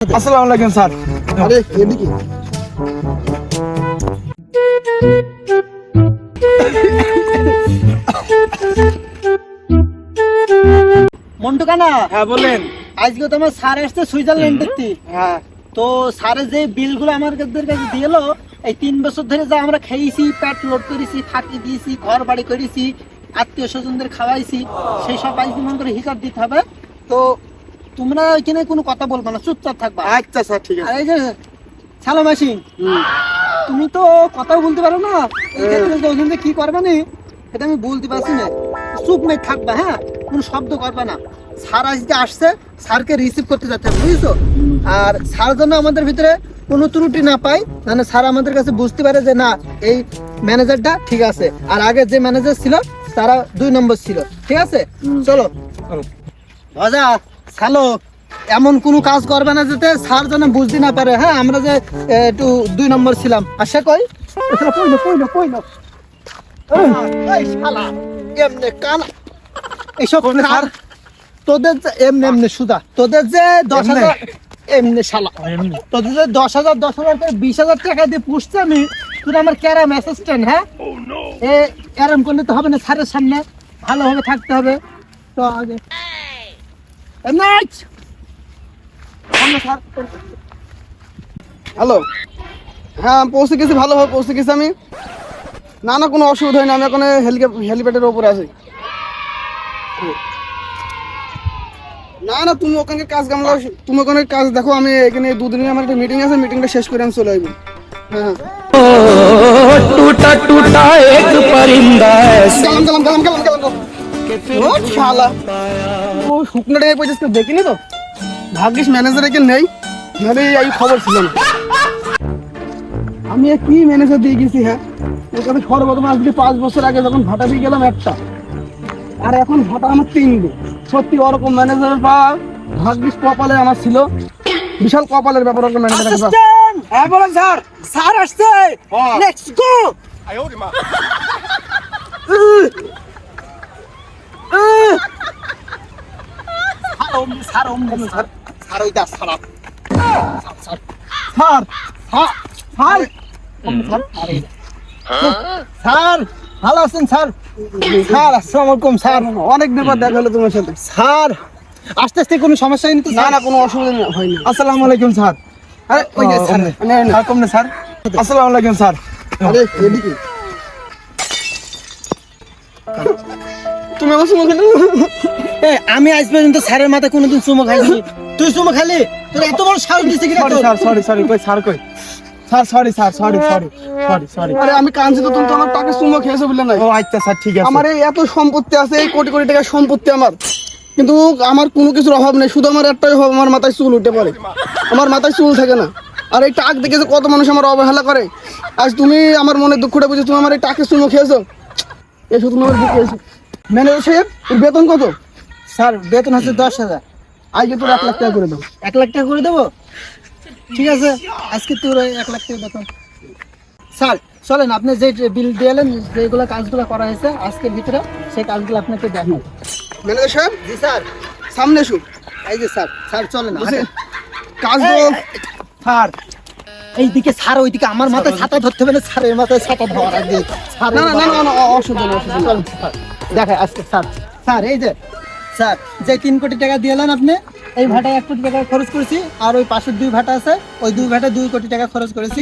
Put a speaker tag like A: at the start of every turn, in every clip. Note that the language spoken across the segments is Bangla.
A: আসসালামু আলাইকুম স্যার।
B: আরে এদিকে।
C: মন্টু কানা?
A: হ্যাঁ বলেন।
C: আজকে তো আমার স্যার আসছে সুইজারল্যান্ড দেখতে।
A: হ্যাঁ।
C: তো স্যারের যে বিলগুলো আমাদের কাছে দিয়েলো এই তিন বছর ধরে যা আমরা খেয়েছি পেট লোড করেছি ফাঁকি দিয়েছি ঘর বাড়ি করেছি আত্মীয় স্বজনদের খাওয়াইছি সেই সব আজকে মনে করে হিসাব দিতে হবে। তো তোমরা এখানে কোনো কথা বলব না চুপচাপ থাকবা।
A: আচ্ছা স্যার ঠিক আছে।
C: এই যে সালো মাসি তুমি তো বলতে পারো না। কি করবে না এটা আমি বলতে পারছি না। চুপ মেয়ে থাকবা হ্যাঁ? কোনো শব্দ করবে না। স্যার আজকে আসছে স্যারকে রিসিভ করতে যাচ্ছে বুঝছ? আর স্যার যেন আমাদের ভিতরে কোনো ত্রুটি না পাই মানে স্যার আমাদের কাছে বুঝতে পারে যে না এই ম্যানেজারটা ঠিক আছে। আর আগে যে ম্যানেজার ছিল তারা দুই নম্বর ছিল। ঠিক আছে? চলো।
A: চলো।
C: হ্যালো এমন কোনো কাজ করবে না যাতে স্যার যেন বুঝতে না পারে। হ্যাঁ আমরা যে একটু দুই নম্বর ছিলাম। আশা কই? এখানে কইলো কইলো কইলো শালা এমনে কানা এইসব কার তোদের যে এমনি এমনি সুদা তোদের যে দশ হাজার এমনি শালা তোদের যে দশ হাজার দশ হাজার করে বিশ হাজার টাকা দিয়ে পুষছে আমি তুই আমার ক্যারাম অ্যাসিস্ট্যান্ট হ্যাঁ? এ ক্যারাম করলে তো হবে না স্যারের সামনে। ভালোভাবে থাকতে হবে। তো আগে এমনি আইচ। সামনে স্যার
B: হ্যালো। হ্যাঁ পৌঁছে গেছি ভালোভাবে পৌঁছে গেছি আমি। না না কোনো অসুবিধা হয়নি আমি এখন হেলিপ্যাডের ওপরে আছি। না না তুমি ওখানে কাজ গামলা তুমি ওখানে কাজ দেখো আমি এখানে দুদিনে আমার একটা মিটিং আছে মিটিংটা শেষ করে আমি চলে আসব। হ্যাঁ, হ্যাঁ। টুটা টুটা এক পরিন্দা। ও শালা। ও শুকনো ডেকে পয়সা দেখিনি তো? ভাগ্যিস ম্যানেজার এখানে নেই। নাহলে এই খবর ছিল না। আমি কি ম্যানেজার দিয়ে গেছি হ্যাঁ। ওখানে সর্বপ্রথম আজকে পাঁচ বছর আগে যখন ভাটা দিয়ে গেলাম একটা। আর এখন ভাটা আমার তিনটে। সত্যি ওরকম ম্যানেজার বা ভাগ্যিস কপালে আমার ছিল। বিশাল কপালের ব্যাপার ওরকম ম্যানেজার
C: হ্যাঁ বলেন স্যার। স্যার আসছে। লেটস গো স্যার স্যার ওম স্যার স্যার ওইটা sir sir sir sir sir sir ভালো আছেন স্যার স্যার আসসালামু আলাইকুম স্যার
B: অনেক দেখা হলো তোমার সাথে।
C: স্যার আস্তে আস্তে কোনো সমস্যা হয়নি তো
B: না না কোনো অসুবিধা নেই, হয়নি।
A: আসসালামু আলাইকুম স্যার
C: আরে ওই যে স্যার
B: না, না।
A: স্যার কম না স্যার আসসালামু আলাইকুম স্যার
B: আরে এদিকে। তুমি আমার সঙ্গে
C: এ, আমি আজ পর্যন্ত স্যারের মাথায় কোনোদিন চুমো খাইনি। তুই চুমো খালি? তোর এত বড় সাহস দিছে কিনা
A: সরি? স্যার সরি সরি কই স্যার কই? Sir sorry sir sorry sorry sorry sorry
B: আরে আমি কাঁদছি তো তুমি তো আমার টাকা চুমো খেয়েছো বললে নাই।
A: ও আচ্ছা স্যার ঠিক আছে।
B: আমার এই এত সম্পত্তি আছে এই কোটি কোটি টাকা সম্পত্তি আমার। কিন্তু আমার কোনো কিছুর অভাব নেই শুধু আমার একটাই অভাব আমার মাথায় চুল উঠে পড়ে। আমার মাথায় চুল থাকে না। আর এই টাক দেখে যে কত মানুষ আমার অবহেলা করে। আজ তুমি আমার মনে দুঃখটা বুঝে তুমি আমার এই টাকে চুমো খেয়েছো। এসো তুমি আমার বুকে এসো ম্যানেজার সাহেব বেতন কত?
C: স্যার বেতন হচ্ছে দশ হাজার।
B: আজকে তোর এক লাখ টাকা করে দাও
C: এক লাখ টাকা করে দেবো? ঠিক আছে আজকে তোর এক লাখ টাকা বেতন। স্যার চলেন আপনি যে বিল দিয়েলেন যেগুলো কাজগুলো করা হয়েছে আজকের ভিতরে সেই কাজগুলো আপনাকে দেখাবো।
B: ম্যানেজার সাহেব?
C: জি স্যার।
B: সামনে এসো
C: এই যে স্যার স্যার চলেন
B: কাজ
C: স্যার এইদিকে স্যার ওইদিকে আমার মাথায় ছাতা ধরতে হবে না স্যারের মাথায় ছাতা ধরা স্যার
B: না না না অসুবিধা অসুবিধা
C: আজকে স্যার। স্যার এই যে স্যার যে তিন কোটি টাকা দিয়েলেন আপনি এই ভাটায় এক কোটি টাকা খরচ করেছি আর ওই পাশের দুই ভাটা আছে ওই দুই ভাটা দুই কোটি টাকা খরচ করেছি।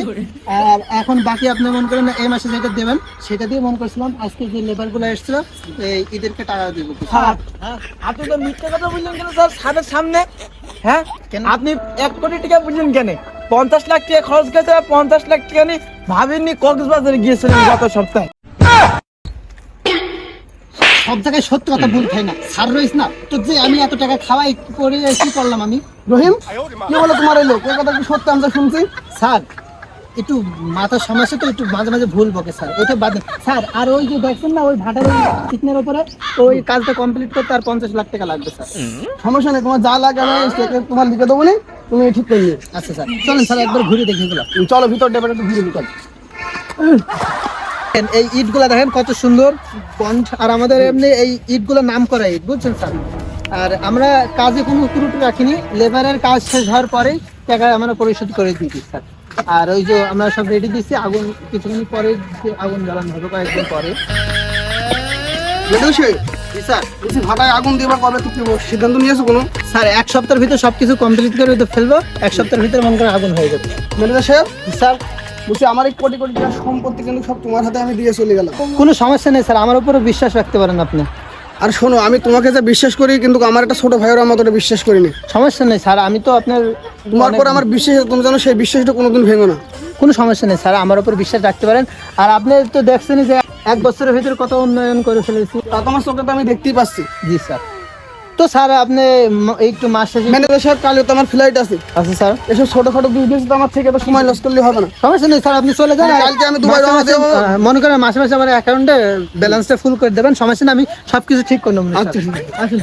C: আর এখন বাকি আপনি মনে করেন এই মাসে যেটা দেবেন সেটা দিয়ে মনে করছিলাম আজকে যে লেবারগুলো এসেছিল এই ঈদেরকে টাকা দিব।
A: স্যার আপনি তো মিথ্যে কথা বললেন কেন স্যার? স্যারের সামনে হ্যাঁ?
C: কেন?
A: আপনি এক কোটি টাকা বুঝলেন কেন? পঞ্চাশ লাখ টাকা খরচ হবে, পঞ্চাশ লাখ টাকা নিয়ে ভাবেননি কক্সবাজারে গিয়েছিলেন গত সপ্তাহে।
C: সব জায়গায় সত্যি কথা বলতে হয় না। স্যার রয়েছে না তো যে আমি এত টাকা খাওয়াই করে কি করলাম আমি।
B: রহিম কি বলো তোমার এই লোক? এই কথা কি সত্যি আমরা শুনছি?
C: স্যার একটু মাথার সমস্যা তো একটু মাঝে মাঝে ভুল বকে স্যার। ওইটা বাদ স্যার আর ওই যে দেখছেন না ওই ভাটার ওই চিকনের উপরে ওই কাজটা কমপ্লিট করতে আর পঞ্চাশ লাখ টাকা লাগবে স্যার।
B: সমস্যা নেই তোমার যা লাগে আমি সেটা তোমার লিখে দেবো নি তুমি ঠিক করে নিও।
C: আচ্ছা স্যার। চলেন স্যার একবার ঘুরে দেখি এগুলো।
B: চলো ভিতর ডেবে একটু ঘুরে ভিতর
C: এই ইটগুলা দেখেন কত সুন্দর পঞ্চ আর আমাদের এমনি এই ইটগুলো নাম করা ইট বুঝছেন স্যার? আর আমরা কাজে কোনো ত্রুটি রাখিনি লেবারের কাজ শেষ হওয়ার পরে টাকা আমরা পরিশোধ করে দিচ্ছি স্যার। আর ওই যে আমরা সব রেডি দিচ্ছি আগুন কিছুদিন পরে আগুন জ্বালানো হবে কয়েকদিন পরে। স্যার
B: বলছি ভাটায় আগুন দিবার কবে সিদ্ধান্ত নিয়েছো কোনো?
C: স্যার এক সপ্তাহের ভিতরে সবকিছু কমপ্লিট করে ফেলব এক সপ্তাহের ভিতরে মনে করে আগুন হয়ে যাবে।
B: ম্যানেজার সাহেব?
C: স্যার
B: বলছি আমার এই কোটি কোটি টাকার সম্পত্তি কিন্তু সব তোমার হাতে আমি দিয়ে চলে গেলাম।
C: কোনো সমস্যা নেই স্যার। আমার উপরে বিশ্বাস রাখতে পারেন আপনি।
B: আর শোনো আমি তোমাকে যে বিশ্বাস করি কিন্তু আমার একটা ছোট ভাইয়ের আমার তোটা বিশ্বাস করিনি।
C: সমস্যা নেই স্যার। আমি তো আপনার
B: তোমার
C: অনেক-
B: পর আমার বিশ্বাস তুমি জানো সেই বিশ্বাসটা কোনোদিন ভেঙো না।
C: কোনো সমস্যা নেই স্যার। আমার উপর বিশ্বাস রাখতে পারেন। আর আপনি তো দেখছেনই যে এক বছরের ভিতরে কত উন্নয়ন করে ফেলেছি।
B: তা তোমার চোখে তো আমি দেখতেই পাচ্ছি।
C: জি স্যার। তো স্যার আপনি একটু মাস শেষে
B: ম্যানেজার সাহেব কালকে তো আমার ফ্লাইট আছে।
C: আচ্ছা স্যার।
B: এসব ছোটখাটো বিজনেস তো আমার থেকে তো সময় লস করলে হবে না।
C: সমস্যা নেই স্যার আপনি চলে যান।
B: কালকে আমি দুবাই
C: মাসে
B: রওনা দেব।
C: মনে করেন মাসে মাসে আমার অ্যাকাউন্টে ব্যালেন্সটা ফুল করে দেবেন। সমস্যা নেই আমি সবকিছু ঠিক করে নেব।
B: আচ্ছা,
C: আসুন।